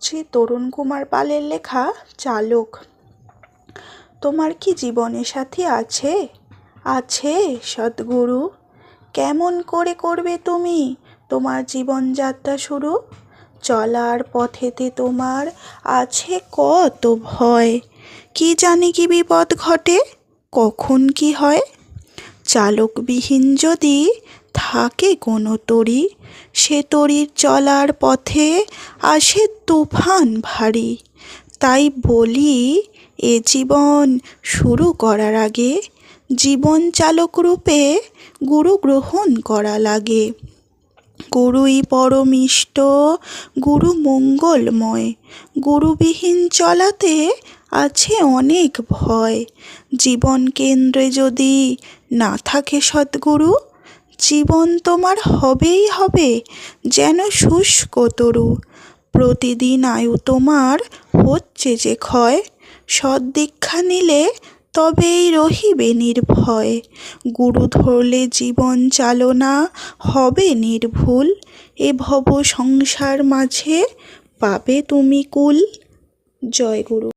শ্রী তরুণ কুমার পালের লেখা চালক। তোমার কি জীবনে সাথী আছে? আছে, সদ্গুরু। কেমন করে করবে তুমি তোমার জীবনযাত্রা শুরু? চলার পথেতে তোমার আছে কত ভয়। কি জানি কি বিপদ ঘটে, কখন কি হয়? চালকবিহীন যদি থাকে কোনো তরি, সে তরির চলার পথে আসে তুফান ভারী। তাই বলি, এ জীবন শুরু করার আগে জীবন চালক রূপে গুরু গ্রহণ করা লাগে। গুরুই পরমিষ্ট, গুরু মঙ্গলময়। গুরুবিহীন চলাতে আছে অনেক ভয়। জীবন কেন্দ্রে যদি না থাকে সদ্গুরু, জীবন তোমার হবেই হবে যেন শুষ্ক তরু। প্রতিদিন আয়ু তোমার হচ্ছে যে ক্ষয়, সদ্দীক্ষা নিলে তবেই রহিবে নির্ভয়। গুরু ধরলে জীবন চালনা হবে নির্ভুল, এ ভব সংসার মাঝে পাবে তুমি কুল। জয় গুরু।